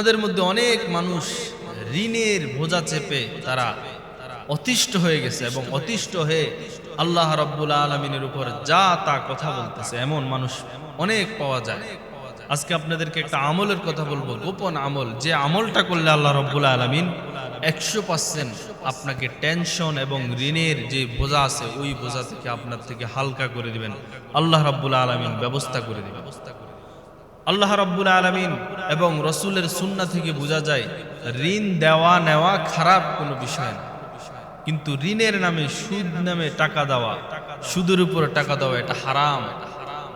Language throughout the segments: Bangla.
আমাদের মধ্যে অনেক মানুষ ঋণের বোঝা চেপে তারা অতিষ্ঠ হয়ে গেছে এবং অতিষ্ঠ হয়ে আল্লাহ রব্বুল আলমিনের উপর যা তা কথা বলতেছে, এমন মানুষ অনেক পাওয়া যায়। আজকে আপনাদেরকে একটা আমলের কথা বলব, গোপন আমল। যে আমলটা করলে আল্লাহ রব্বুল আলমিন একশো পার্সেন্ট আপনাকে টেনশন এবং ঋণের যে বোঝা আছে, ওই বোঝা থেকে আপনার থেকে হালকা করে দিবেন। আল্লাহ রব্বুল আলমিন ব্যবস্থা করে দিবেন। আল্লাহ রাব্বুল আলামিন এবং রসুলের সুন্না থেকে বোঝা যায়, ঋণ দেওয়া নেওয়া খারাপ কোনো বিষয় না। কিন্তু ঋণের নামে সুদ নামে টাকা দেওয়া, সুদের উপরে টাকা দেওয়া, এটা হারাম।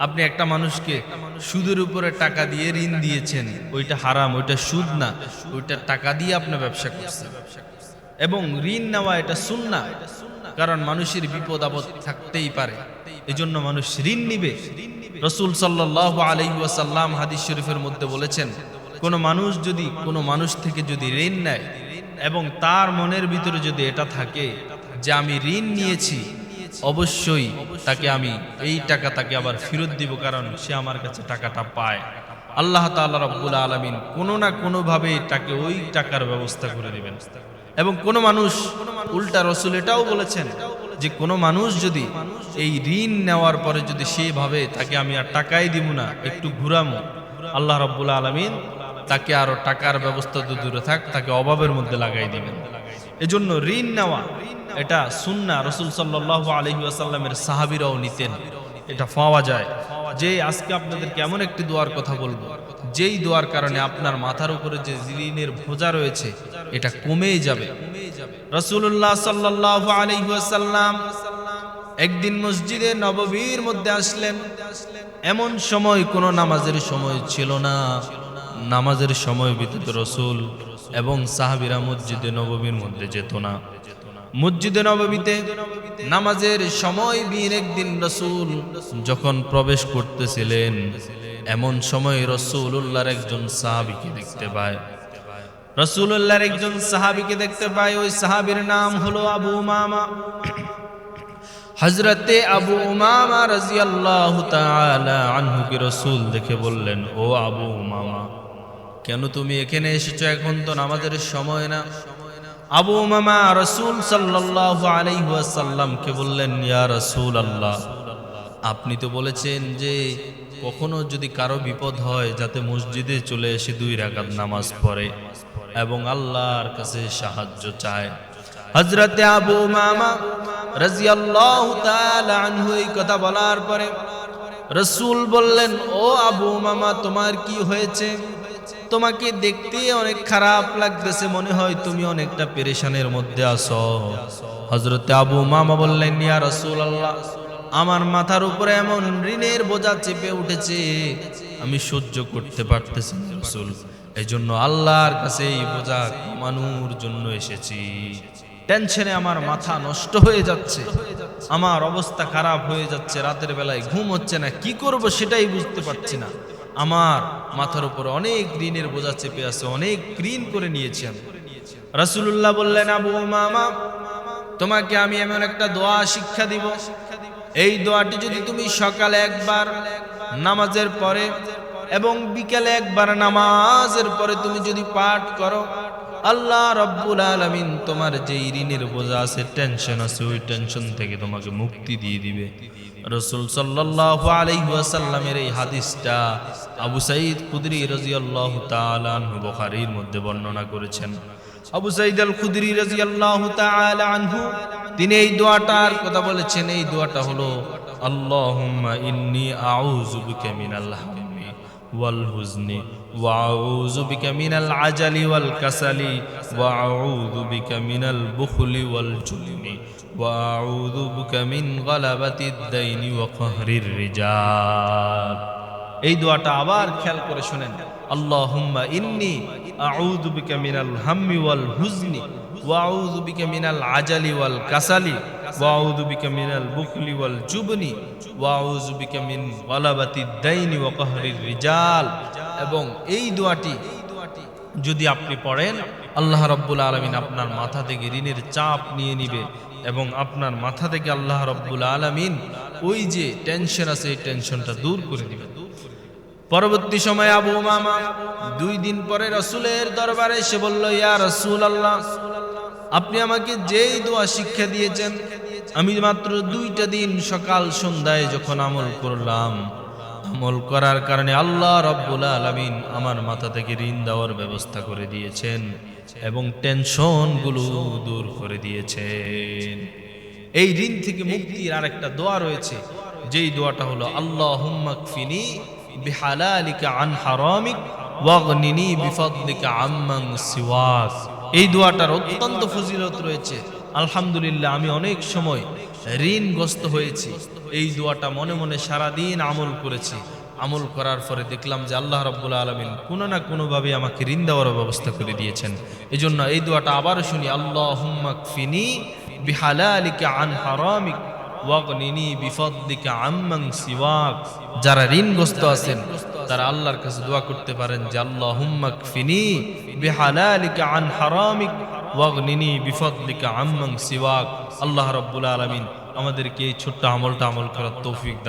আপনি একটা মানুষকে সুদের উপরে টাকা দিয়ে ঋণ দিয়েছেন, ওইটা হারাম, ওইটা সুদ না, ওইটা টাকা দিয়ে আপনি ব্যবসা করছেন। এবং ঋণ নেওয়া এটা সুন্না। কারণ মানুষের বিপদ আপদ থাকতেই পারে। এজন্য মানুষ ঋণ নিবে। রসুল সাল্লাহ আলহিউসাল্লাম হাদিস শরীফের মধ্যে বলেছেন, কোনো মানুষ যদি কোনো মানুষ থেকে যদি ঋণ নেয় এবং তার মনের ভিতরে যদি এটা থাকে যে আমি ঋণ নিয়েছি, অবশ্যই তাকে আমি এই টাকা তাকে আবার ফেরত দিব কারণ সে আমার কাছে টাকাটা পায়। আল্লাহ তাআলা রব্বুল আলমিন কোনো না কোনোভাবে তাকে ওই টাকার ব্যবস্থা করে দিবেন। এবং কোন মানুষ উল্টা রসুল এটাও বলেছেন যে কোনো মানুষ যদি এই ঋণ নেওয়ার পরে যদি সেভাবে তাকে আমি আর টাকাই দিব না, একটু ঘুরামো, আল্লাহ রব্বুল আলমিন তাকে আরও টাকার ব্যবস্থা তো দূরে থাক, তাকে অভাবের মধ্যে লাগাই দিবেন। এজন্য ঋণ নেওয়া, এটা সুন্না রসুল সাল্লাহ আলহি আসাল্লামের সাহাবিরাও নিতেন, এটা পাওয়া যায়। যে আজকে আপনাদেরকে এমন একটি দোয়ার কথা বলব। যেই দোয়ার কারণে আপনার মাথার উপরে যে ঋণের ভোজা রয়েছে, এটা কমেই যাবে। রসুল্লাহ সাল্লাহ আলহিহাসাল্লাম একদিন মসজিদে নববীর মধ্যে আসলেন। এমন সময় কোনো নামাজের সময় ছিল না। নামাজের সময় ব্যতীত রসুল এবং সাহাবিরা মসজিদে নববীর মধ্যে যেত না। মসজিদে নববীতে নামাজের সময় বীর একদিন রসুল যখন প্রবেশ করতেছিলেন, এমন সময় রসুল্লাহর একজন সাহাবিকে দেখতে পায়। রসুল্লাহর একজন সাহাবিকে দেখতে পায়, ওই সাহাবির নাম হলো আবু মামা হজরতে আবু উমামা রাজিয়াল্লাহু তাআলা আনহুকে রসুল দেখে বললেন, ও আবু উমামা, কেন তুমি এখানে এসেছ? এখন তো নামাজের সময় না। আবু মামা রসুল সাল্লাল্লাহু আলাইহি ওয়াসাল্লামকে বললেন, ইয়া রসুল আল্লাহ আপনি তো বলেছেন যে কখনো যদি কারও বিপদ হয়, যাতে মসজিদে চলে এসে দুই রাকাত নামাজ পড়ে এবং আল্লাহর কাছে সাহায্য চায়। হজরতে আবু মামা তাআলা আনহু এই কথা বলার পরে রসুল বললেন, ও আবু মামা তোমার কি হয়েছে? তোমাকে দেখতে অনেক খারাপ লাগতেছে, মনে হয় তুমি অনেকটা পেরেশানের মধ্যে আছো। হজরতে আবু মামা বললেন, ইয়া রসুল আল্লাহ আমার মাথার উপরে এমন ঋণের বোঝা চেপে উঠেছে, আমি সহ্য করতে পারতেছি রসুল। এই জন্য আল্লাহর কাছে এই বোঝা কমানোর জন্য এসেছি। টেনশনে আমার মাথা নষ্ট হয়ে যাচ্ছে, আমার অবস্থা খারাপ হয়ে যাচ্ছে, রাতের বেলায় ঘুম হচ্ছে না, কি করব সেটাই বুঝতে পারছি না। আমার মাথার উপর অনেক ঋণের বোঝা চেপে আছে, অনেক ঋণ করে নিয়েছি আমি। রাসুল্লাহ বললেন, আবু মামা তোমাকে আমি এমন একটা দোয়া শিক্ষা দিব। এই দোয়াটি যদি তুমি সকালে একবার, নামাজের পরে এবং বিকালে একবার, নামাজের পরে তুমি যদি পাঠ করো আল্লাহ রব্বুল আলমিন তোমার যে ঋণের বোঝা আছে টেনশন আছে, ওই টেনশন থেকে তোমাকে মুক্তি দিয়ে দিবে। রসুল সাল্লাহ আলাইসাল্লামের এই হাদিসটা আবু সাইদ কুদরি রাজিয়াল্লাহ তালানহু বখারির মধ্যে বর্ণনা করেছেন। আবু সাইদ আল খুদরি রাজিয়াল্লাহ আনহু, তিনি এই দোয়াটার কথা বলেছেন, এই দোয়াটা হলো, আল্লাহুম্মা ইন্নী আউযু বিকা মিনাল হাম্মি ওয়াল হুজনি মিনাল আজালি ওয়াল কাসালি ওয়াউযু বিকা মিনাল বুখলি ওয়াল জুলমি ওয়াউযু বিকা মিন গালাবাতিদ দাইনি ওয়া রিজাল। এই দোয়াটা আবার খেয়াল করে শুনেন। আল্লাহুম্মা ইন্নি আউযু বিকা মিনাল হাম্মি ওয়াল হুজনি ওয়াউযু বিকা মিনাল আজালি ওয়াল কাসালি ওয়াউযু বিকা মিনাল বুখলি ওয়াল জুবনি ওয়াউযু বিকা মিন গালাবাতিদ দাইনি ওয়া কাহরির রিজাল। এবং এই দোয়াটি যদি আপনি পড়েন, আল্লাহ রব্বুল আলমিন আপনার মাথা থেকে ঋণের চাপ নিয়ে নিবে এবং আপনার মাথা থেকে আল্লাহ রব্বুল আলমিন ওই যে টেনশন আছে, এই টেনশনটা দূর করে দিবে। পরবর্তী সময় আবু মামা দুই দিন পরে রসুলের দরবারে সে বলল, ইয়া রসুল আল্লাহ আপনি আমাকে যেই দোয়া শিক্ষা দিয়েছেন, আমি মাত্র দুইটা দিন সকাল সন্ধ্যায় যখন আমল করলাম আমল করার কারণে আল্লাহ রব্বুল আলমিন আমার মাথা থেকে ঋণ দেওয়ার ব্যবস্থা করে দিয়েছেন এবং টেনশনগুলো দূর করে দিয়েছেন। এই ঋণ থেকে মুক্তির আরেকটা দোয়া রয়েছে। যেই দোয়াটা হলো আল্লাহ হুম্মাকফিনি এই দোয়াটার অত্যন্ত ফজিলত রয়েছে। আলহামদুলিল্লাহ, আমি অনেক সময় ঋণগ্রস্ত হয়েছি। এই দোয়াটা মনে মনে সারা দিন আমল করেছি। আমল করার পরে দেখলাম যে আল্লাহ রব্বুল আলমিন কোনো না কোনোভাবে আমাকে ঋণ দেওয়ার ব্যবস্থা করে দিয়েছেন। এই জন্য এই দোয়াটা আবারও শুনি আল্লাহ হুম্মাকফিনি বিহালালিকা আন হারামিক যারা ঋণগ্রস্ত আছেন তারা আল্লাহর কাছে দোয়া করতে পারেন যে আল্লাহ হুম্মাক ফিনি বিহালালিকা আন হারামিক ওয়াগনিনি বিফদলিকা আম্মাং সিওয়াক। আল্লাহ রব্বুল আলমিন আমাদেরকে এই ছোট্ট আমলটা আমল করার তৌফিক দান